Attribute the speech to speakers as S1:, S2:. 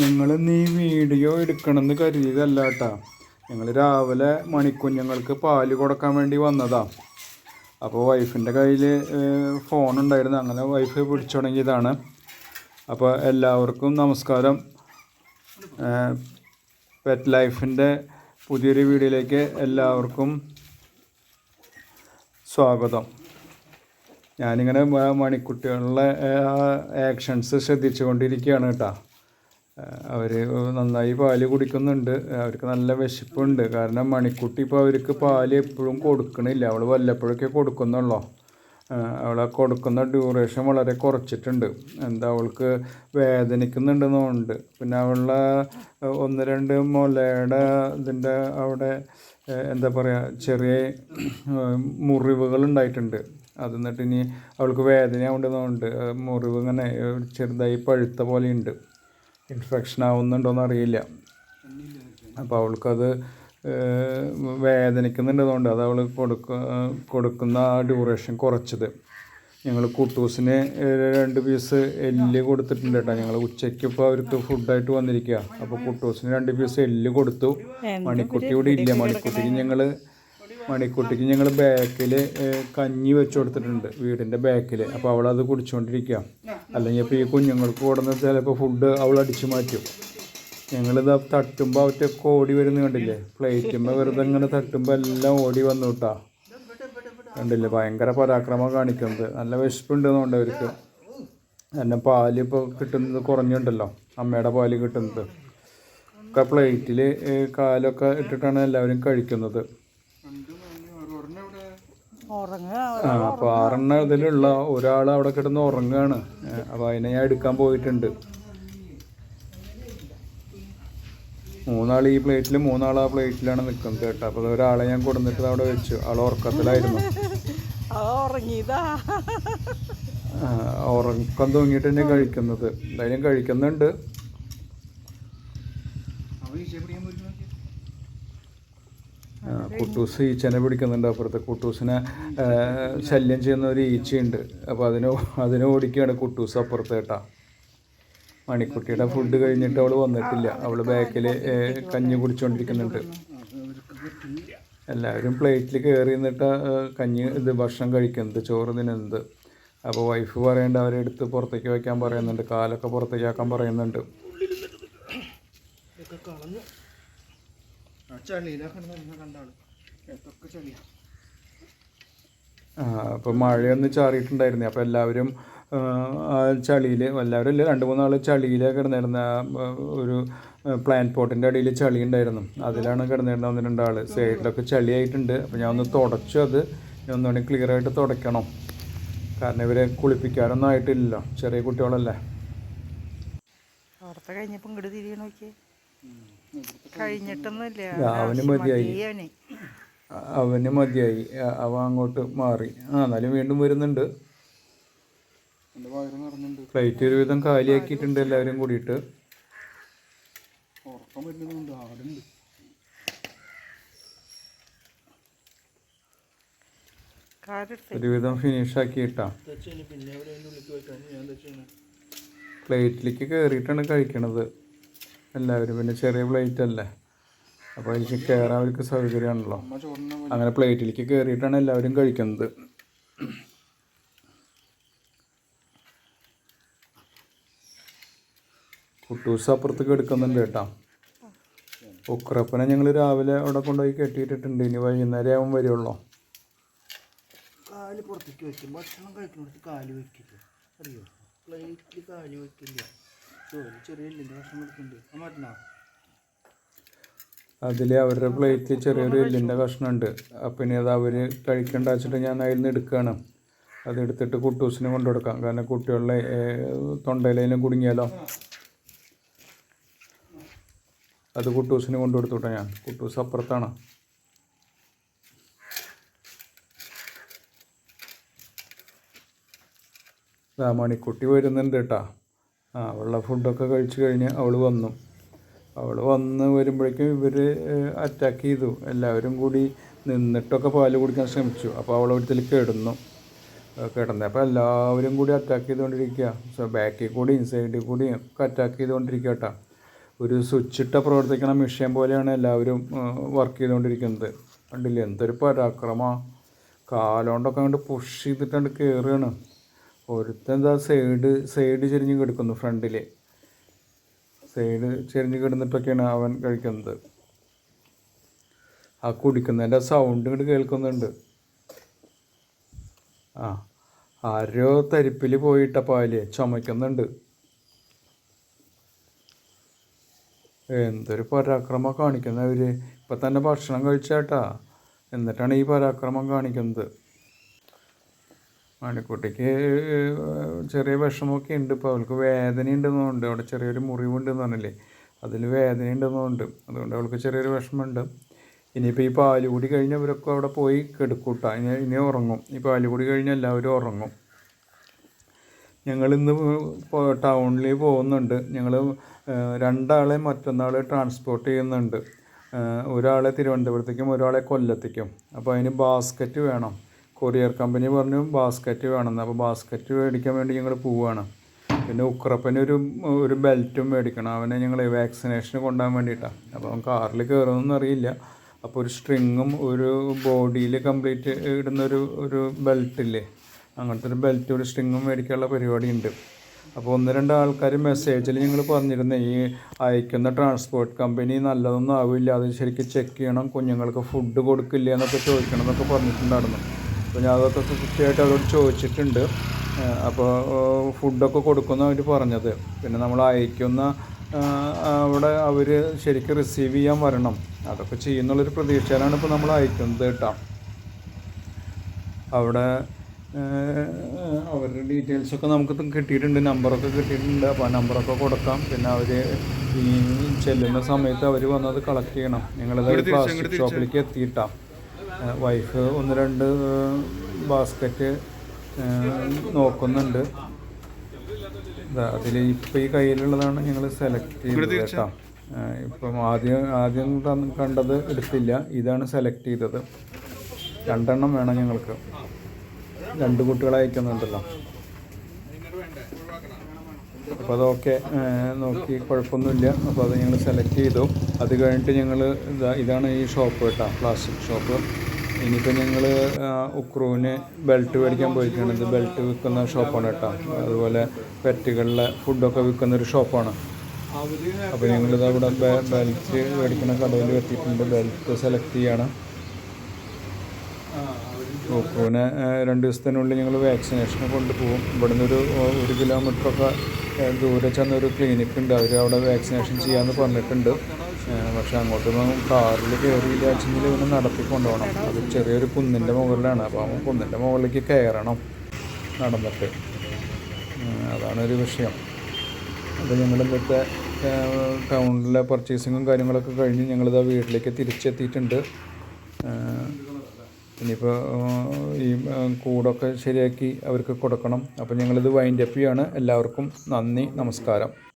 S1: നിങ്ങളിന്ന് നീ വീഡിയോ എടുക്കണമെന്ന് കരുതിയതല്ല കേട്ടാ ഞങ്ങൾ രാവിലെ മണിക്കുഞ്ഞുങ്ങൾക്ക് പാൽ കൊടുക്കാൻ വേണ്ടി വന്നതാ. അപ്പോൾ വൈഫിന്റെ കയ്യിൽ ഫോൺ ഉണ്ടായിരുന്നു. അങ്ങനെ വൈഫ് പിടിച്ചു തുടങ്ങിയതാണ്. അപ്പോൾ എല്ലാവർക്കും നമസ്കാരം. പെറ്റ് ലൈഫിന്റെ പുതിയൊരു വീഡിയോയിലേക്ക് എല്ലാവർക്കും സ്വാഗതം. ഞാനിങ്ങനെ മണിക്കുട്ടികളുടെ ആക്ഷൻസ് ശ്രദ്ധിച്ചുകൊണ്ടിരിക്കുകയാണ് കേട്ടോ. അവർ നന്നായി പാൽ കുടിക്കുന്നുണ്ട്. അവർക്ക് നല്ല വിശപ്പുണ്ട്. കാരണം മണിക്കുട്ടി ഇപ്പോൾ അവർക്ക് പാൽ എപ്പോഴും കൊടുക്കണില്ല. അവൾ വല്ലപ്പോഴൊക്കെ കൊടുക്കുന്നുള്ളൂ? അവളെ കൊടുക്കുന്ന ഡ്യൂറേഷൻ വളരെ കുറച്ചിട്ടുണ്ട്. എന്താ അവൾക്ക് വേദനിക്കുന്നുണ്ടെന്നുണ്ട് പിന്നെ അവളുടെ ഒന്ന് രണ്ട് മുലയുടെ ഇതിന്റെ അവിടെ എന്താ പറയുക ചെറിയ മുറിവുകൾ ഉണ്ടായിട്ടുണ്ട്. അത് എന്നിട്ട് ഇനി അവൾക്ക് വേദനയാവുണ്ടെന്നുണ്ട് മുറിവ് ഇങ്ങനെ ചെറുതായി പഴുത്ത പോലെയുണ്ട്. ഇൻഫെക്ഷൻ ആവുന്നുണ്ടോയെന്ന് അറിയില്ല. അപ്പോൾ അവൾക്കത് വേദനിക്കുന്നുണ്ടതുകൊണ്ട് അത് അവൾ കൊടുക്ക കൊടുക്കുന്ന ആ ഡ്യൂറേഷൻ കുറച്ചത്. ഞങ്ങൾ കുട്ടൂസിന് രണ്ട് പീസ് എല്ല് കൊടുത്തിട്ടുണ്ട് കേട്ടോ. ഞങ്ങൾ ഉച്ചയ്ക്ക് ഇപ്പോൾ അവർക്ക് ഫുഡായിട്ട് വന്നിരിക്കുക അപ്പോൾ കുട്ടൂസിന് രണ്ട് പീസ് എല്ല് കൊടുത്തു. മണിക്കുട്ടി ഇവിടെ ഇല്ല. മണിക്കുട്ടിക്ക് ഞങ്ങൾ മണിക്കുട്ടിക്ക് ഞങ്ങൾ ബാക്കിൽ കഞ്ഞി വെച്ച് കൊടുത്തിട്ടുണ്ട് വീടിന്റെ ബാക്കിൽ അപ്പോൾ അവളത് കുടിച്ചുകൊണ്ടിരിക്കുക അല്ലെങ്കിൽ ഇപ്പോൾ ഈ കുഞ്ഞുങ്ങൾക്ക് കൊടുന്ന ചിലപ്പോൾ ഫുഡ് അവൾ അടിച്ചു മാറ്റും. ഞങ്ങളിത് തട്ടുമ്പോൾ അവറ്റൊക്കെ ഓടി വരുന്ന കണ്ടില്ലേ? പ്ലേറ്റുമ്പോൾ വെറുതെ ഇങ്ങനെ തട്ടുമ്പോൾ എല്ലാം ഓടി വന്നു കേട്ടാ കണ്ടില്ലേ? ഭയങ്കര പരാക്രമം കാണിക്കുന്നത്. നല്ല വിശപ്പുണ്ടെന്നുണ്ട് അവർക്ക്. എന്നെ പാൽ ഇപ്പോൾ കിട്ടുന്നത് കുറഞ്ഞുണ്ടല്ലോ. അമ്മയുടെ പാൽ കിട്ടുന്നത്. ഒക്കെ പ്ലേറ്റിൽ കാലൊക്കെ ഇട്ടിട്ടാണ് എല്ലാവരും കഴിക്കുന്നത്. അപ്പോൾ ആറെണ്ണ ഇതിലുള്ള ഒരാൾ അവിടെ കിടന്ന് ഉറങ്ങുകയാണ് അപ്പോൾ അതിനെ ഞാൻ എടുക്കാൻ പോയിട്ടുണ്ട്. മൂന്നാൾ ഈ പ്ലേറ്റിൽ മൂന്നാൾ ആ പ്ലേറ്റിലാണ് നിൽക്കുന്നത് കേട്ടോ. അപ്പോൾ ഒരാളെ ഞാൻ കൊടുത്തിട്ട് അവിടെ വെച്ചു. ആൾ ഉറക്കത്തിലായിരുന്നു. ഉറക്കം തൂങ്ങിയിട്ട് തന്നെ കഴിക്കുന്നത്. എന്തായാലും കഴിക്കുന്നുണ്ട്. കുട്ടൂസ് ഈച്ചനെ പിടിക്കുന്നുണ്ട്. അപ്പുറത്തെ കുട്ടൂസിനെ ശല്യം ചെയ്യുന്ന ഒരു ഈച്ചയുണ്ട്. അപ്പോൾ അതിന് അതിനെ ഓടിക്കുകയാണ് കുട്ടൂസ് അപ്പുറത്ത് കേട്ടാ മണിക്കുട്ടിയുടെ ഫുഡ് കഴിഞ്ഞിട്ട് അവൾ വന്നിട്ടില്ല. അവൾ ബാക്കിൽ കഞ്ഞി കുടിച്ചുകൊണ്ടിരിക്കുന്നുണ്ട് എല്ലാവരും പ്ലേറ്റിൽ കയറി നിന്നിട്ട് കഞ്ഞി ഇത് ഭക്ഷണം കഴിക്കുന്നത് ചോറ് തിന്നുന്നത്. അപ്പോൾ വൈഫ് പറയേണ്ട അവരെ എടുത്ത് പുറത്തേക്ക് വയ്ക്കാൻ പറയുന്നുണ്ട്. കാലൊക്കെ പുറത്തേക്ക് ആക്കാൻ പറയുന്നുണ്ട്.
S2: ആ ചളിയിലൊക്കെ ഇതൊക്കെ ചളിയാ.
S1: അപ്പോൾ മഴയൊന്ന് ചാറിയിട്ടുണ്ടായിരുന്നു. അപ്പോൾ എല്ലാവരും ചളിയിൽ എല്ലാവരും ഇല്ല രണ്ട് മൂന്നാൾ ചളിയിൽ കിടന്നിരുന്ന ഒരു പ്ലാൻ പോട്ടിന്റെ അടിയിൽ ചളി ഉണ്ടായിരുന്നു. അതിലാണ് കിടന്നിരുന്ന ഒന്ന് രണ്ടാൾ സൈഡിലൊക്കെ ചളിയായിട്ടുണ്ട്. അപ്പോൾ ഞാൻ ഒന്ന് തുടച്ചു അത്. ഞാൻ ഒന്നുകൂടി ക്ലിയർ ആയിട്ട് തുടയ്ക്കണം. കാരണം ഇവരെ കുളിപ്പിക്കാനൊന്നും ആയിട്ടില്ലല്ലോ. ചെറിയ കുട്ടികളല്ലേ.
S3: അവിടുത്തെ കഴിഞ്ഞപ്പോ ഇങ്ങോട്ട് തിരിയണ നോക്കി കഴിഞ്ഞിട്ടൊന്നുമില്ല.
S1: അവന് മതിയായി.
S3: അവന്.
S1: മതിയായി. അവ അങ്ങോട്ട് മാറി. ആ എന്നാലും വീണ്ടും വരുന്നുണ്ട്. ഫ്ലൈറ്റ് ഒരുവിധം കാലിയാക്കിയിട്ടുണ്ട് എല്ലാവരും കൂടിയിട്ട്. ഒരുവിധം ഫിനിഷ് ആക്കിയിട്ടാ.
S2: തെച്ചു പിന്നെ അവിടെ അതിന്റെ ഉള്ളിൽ വെക്കാൻ ഞാൻ തെച്ചാണ്
S1: പ്ലേറ്റിലേക്ക് കയറിയിട്ടാണ് കഴിക്കണത്. എല്ലാവരും. പിന്നെ ചെറിയ പ്ലേറ്റ് അല്ലേ? അപ്പോൾ അതിലേക്ക് കയറാൻ അവർക്ക് സൗകര്യമാണല്ലോ. അങ്ങനെ പ്ലേറ്റിലേക്ക് കയറിയിട്ടാണ് എല്ലാവരും കഴിക്കുന്നത്. കുട്ടൂസ് അപ്പുറത്തേക്ക് എടുക്കുന്നുണ്ട് കേട്ടോ. ഉക്രപ്പനെ ഞങ്ങൾ രാവിലെ അവിടെ കൊണ്ടുപോയി കെട്ടിയിട്ടിട്ടുണ്ട്. ഇനി വൈകുന്നേരം ആവും വരുള്ളൂ.
S2: കാൽ പുറത്തേക്ക് വെക്കും. ഭക്ഷണം കഴിക്കുന്നിടത്ത് കാൽ വെക്കില്ല? അറിയോ? പ്ലേറ്റിൽ കാൽ വെക്കില്ല. ചെറിയ
S1: അതിൽ അവരുടെ പ്ലേറ്റിൽ ചെറിയൊരു എല്ലിന്റെ കഷ്ണമുണ്ട് അപ്പം ഇനി അത് അവർ കഴിക്കേണ്ട വെച്ചിട്ട് ഞാൻ അതിൽ നിന്ന് എടുക്കുകയാണ് അതെടുത്തിട്ട് കുട്ടൂസിന് കൊണ്ടു കൊടുക്കാം. കാരണം കുട്ടികളുടെ തൊണ്ടയിലും കുടുങ്ങിയാലോ? അത് കുട്ടൂസിന് കൊണ്ടു ഞാൻ. കുട്ടൂസ് അപ്പുറത്താണ്. മണിക്കുട്ടി വരുന്നുണ്ട് കേട്ടാ. അവളുടെ ഫുഡൊക്കെ കഴിച്ച് കഴിഞ്ഞ് അവൾ വന്നു. അവൾ വന്ന് വരുമ്പോഴേക്കും ഇവർ അറ്റാക്ക് ചെയ്തു. എല്ലാവരും കൂടി നിന്നിട്ടൊക്കെ പാൽ കുടിക്കാൻ ശ്രമിച്ചു. അപ്പോൾ അവൾ ഒരിക്കൽ കിടന്നു. കിടന്നത് അപ്പോൾ എല്ലാവരും കൂടി അറ്റാക്ക് ചെയ്തുകൊണ്ടിരിക്കുക സോ ബാക്കിൽ കൂടി ഇൻസൈഡിൽ കൂടി ഒക്കെ അറ്റാക്ക് ചെയ്തുകൊണ്ടിരിക്കുക കേട്ടോ ഒരു സ്വിച്ചിട്ട പ്രവർത്തിക്കണ മെഷീൻ പോലെയാണ് എല്ലാവരും വർക്ക് ചെയ്തുകൊണ്ടിരിക്കുന്നത്. കണ്ടില്ലേ? എന്തൊരു പരാക്രമ കാലോണ്ടൊക്കെ അങ്ങോട്ട് പുഷ് ചെയ്തിട്ടാണ്ട് കയറുകയാണ് ഒരുത്തൻ എന്താ സൈഡ് സൈഡ് ചെരിഞ്ഞ് കിടക്കുന്നു ഫ്രണ്ടിൽ സൈഡ് ചെരിഞ്ഞ് കിടന്നിട്ടൊക്കെയാണ് അവൻ കഴിക്കുന്നത്. ആ കുടിക്കുന്നതിന്റെ സൗണ്ട് ഇങ്ങോട്ട് കേൾക്കുന്നുണ്ട്. ആ ആരോ തരിപ്പിൽ പോയിട്ട പാൽ ചുമയ്ക്കുന്നുണ്ട് എന്തൊരു പരാക്രമം കാണിക്കുന്നവര് ഇപ്പം തന്നെ ഭക്ഷണം കഴിച്ചാട്ടാ. എന്നിട്ടാണ് ഈ പരാക്രമം കാണിക്കുന്നത്. മണിക്കുട്ടിക്ക് ചെറിയ വിഷമമൊക്കെ ഉണ്ട്. ഇപ്പോൾ അവൾക്ക് വേദന ഉണ്ടെന്നുണ്ട് അവിടെ ചെറിയൊരു മുറിവുണ്ടെന്ന് പറഞ്ഞില്ലേ? അതിൽ വേദന ഉണ്ടെന്നുണ്ട് അതുകൊണ്ട് അവൾക്ക് ചെറിയൊരു വിഷമമുണ്ട്. ഇനിയിപ്പോൾ ഈ പാലുകൂടി കഴിഞ്ഞ് അവരൊക്കെ അവിടെ പോയി കെടുക്കൂട്ട. ഇനി ഇനി ഉറങ്ങും. ഈ പാലുകൂടി കഴിഞ്ഞ് എല്ലാവരും ഉറങ്ങും. ഞങ്ങളിന്ന് ടൗണിൽ പോകുന്നുണ്ട്. ഞങ്ങൾ രണ്ടാളെ മറ്റന്നാൾ ട്രാൻസ്പോർട്ട് ചെയ്യുന്നുണ്ട്. ഒരാളെ തിരുവനന്തപുരത്തേക്കും ഒരാളെ കൊല്ലത്തേക്കും. അപ്പോൾ അതിന് ബാസ്ക്കറ്റ് വേണം. കൊറിയർ കമ്പനി പറഞ്ഞു ബാസ്ക്കറ്റ് വേണമെന്ന്. അപ്പോൾ ബാസ്ക്കറ്റ് മേടിക്കാൻ വേണ്ടി ഞങ്ങൾ പോവുകയാണ് പിന്നെ ഉക്രപ്പന് ഒരു ഒരു ബെൽറ്റും മേടിക്കണം. അവനെ ഞങ്ങൾ വാക്സിനേഷൻ കൊണ്ടുപോകാൻ വേണ്ടിയിട്ടാണ് അപ്പോൾ അവൻ കാറിൽ കയറുമെന്നൊന്നും അറിയില്ല. അപ്പോൾ ഒരു സ്ട്രിങ്ങും ഒരു ബോഡിയിൽ കംപ്ലീറ്റ് ഇടുന്നൊരു ഒരു ബെൽറ്റില്ലേ? അങ്ങനത്തെ ഒരു ബെൽറ്റ് ഒരു സ്ട്രിങ്ങും മേടിക്കാനുള്ള പരിപാടി ഉണ്ട് അപ്പോൾ ഒന്ന് രണ്ട് ആൾക്കാർ മെസ്സേജിൽ ഞങ്ങൾ പറഞ്ഞിരുന്നു ഈ അയക്കുന്ന ട്രാൻസ്പോർട്ട് കമ്പനി നല്ലതൊന്നും ആവില്ല. അത് ശരിക്കും ചെക്ക് ചെയ്യണം. കുഞ്ഞുങ്ങൾക്ക് ഫുഡ് കൊടുക്കില്ല എന്നൊക്കെ ചോദിക്കണം എന്നൊക്കെ പറഞ്ഞിട്ടുണ്ടായിരുന്നു. അപ്പോൾ ഞാൻ അതൊക്കെ കൃത്യമായിട്ട് അവരോട് ചോദിച്ചിട്ടുണ്ട്. അപ്പോൾ ഫുഡൊക്കെ കൊടുക്കുന്ന അവർ പറഞ്ഞത്. പിന്നെ നമ്മൾ അയക്കുന്ന അവിടെ അവർ ശരിക്കും റിസീവ് ചെയ്യാൻ വരണം. അതൊക്കെ ചെയ്യുന്നുള്ളൊരു പ്രതീക്ഷയിലാണ് ഇപ്പോൾ നമ്മൾ അയക്കുന്നത് കേട്ടോ. അവിടെ അവരുടെ ഡീറ്റെയിൽസൊക്കെ നമുക്ക് കിട്ടിയിട്ടുണ്ട്. നമ്പറൊക്കെ കിട്ടിയിട്ടുണ്ട്. അപ്പോൾ ആ നമ്പറൊക്കെ കൊടുക്കാം. പിന്നെ അവർ ഈ ചെല്ലുന്ന സമയത്ത് അവർ വന്നത് കളക്ട് ചെയ്യണം. നിങ്ങളത് പ്ലാസ്റ്റിക് ഷോപ്പിലേക്ക് എത്തിയിട്ടാണ് വൈഫ് ഒന്ന് രണ്ട് ബാസ്ക്കറ്റ് നോക്കുന്നുണ്ട്. അതിൽ ഇപ്പോൾ ഈ കയ്യിലുള്ളതാണ് ഞങ്ങൾ സെലക്ട് ചെയ്തത് കേട്ടോ. ഇപ്പം ആദ്യം ആദ്യം തന്ന- കണ്ടത് എടുത്തില്ല. ഇതാണ് സെലക്ട് ചെയ്തത്. രണ്ടെണ്ണം വേണം ഞങ്ങൾക്ക്. രണ്ട് കുട്ടികളെ അയക്കുന്നുണ്ടല്ലോ. അപ്പോൾ അതൊക്കെ നോക്കി കുഴപ്പമൊന്നുമില്ല. അപ്പോൾ അത് ഞങ്ങൾ സെലക്ട് ചെയ്തു. അത് കഴിഞ്ഞിട്ട് ഞങ്ങൾ ഇതാ ഇതാണ് ഈ ഷോപ്പ് കേട്ടോ പ്ലാസ്റ്റിക് ഷോപ്പ് ഇനിയിപ്പോൾ ഞങ്ങൾ ഉക്രൂവിന് ബെൽറ്റ് മേടിക്കാൻ പോയിരിക്കുകയാണ്. ഇത് ബെൽറ്റ് വിൽക്കുന്ന ഷോപ്പാണ് കേട്ടോ. അതുപോലെ പെറ്റുകളിലെ ഫുഡൊക്കെ വിൽക്കുന്ന ഒരു ഷോപ്പാണ് അപ്പോൾ ഞങ്ങളിത് അവിടെ ബെൽറ്റ് മേടിക്കുന്ന കടയിൽ എത്തിയിട്ടുണ്ട്. ബെൽറ്റ് സെലക്ട് ചെയ്യാണ്. ഉക്രൂവിനെ രണ്ട് ദിവസത്തിനുള്ളിൽ ഞങ്ങൾ വാക്സിനേഷന് കൊണ്ടുപോകും. ഇവിടുന്ന് ഒരു ഒരു കിലോമീറ്ററൊക്കെ ദൂരെ ചെന്നൊരു ക്ലിനിക്ക് ഉണ്ട്. അവർ അവിടെ വാക്സിനേഷൻ ചെയ്യാമെന്ന് പറഞ്ഞിട്ടുണ്ട്. പക്ഷെ അങ്ങോട്ടൊന്നും കാറിൽ കയറിയില്ല വെച്ചെങ്കിൽ ഇവനെ നടത്തി കൊണ്ടുപോകണം. അത് ചെറിയൊരു കുന്നിന്റെ മുകളിലാണ്. അപ്പോൾ അവൻ കുന്നിന്റെ മുകളിലേക്ക് കയറണം നടന്നിട്ട്. അതാണ് അതാണൊരു വിഷയം. അത് ഞങ്ങൾ ഇന്നത്തെ ടൗണിലെ പർച്ചേസിങ്ങും കാര്യങ്ങളൊക്കെ കഴിഞ്ഞ് ഞങ്ങളിതാ വീട്ടിലേക്ക് തിരിച്ചെത്തിയിട്ടുണ്ട്. ഇനിയിപ്പോൾ ഈ കൂടൊക്കെ ശരിയാക്കി അവർക്ക് കൊടുക്കണം. അപ്പോൾ ഞങ്ങളിത് വൈൻഡപ്പ് ചെയ്യാണ്. എല്ലാവർക്കും നന്ദി നമസ്കാരം.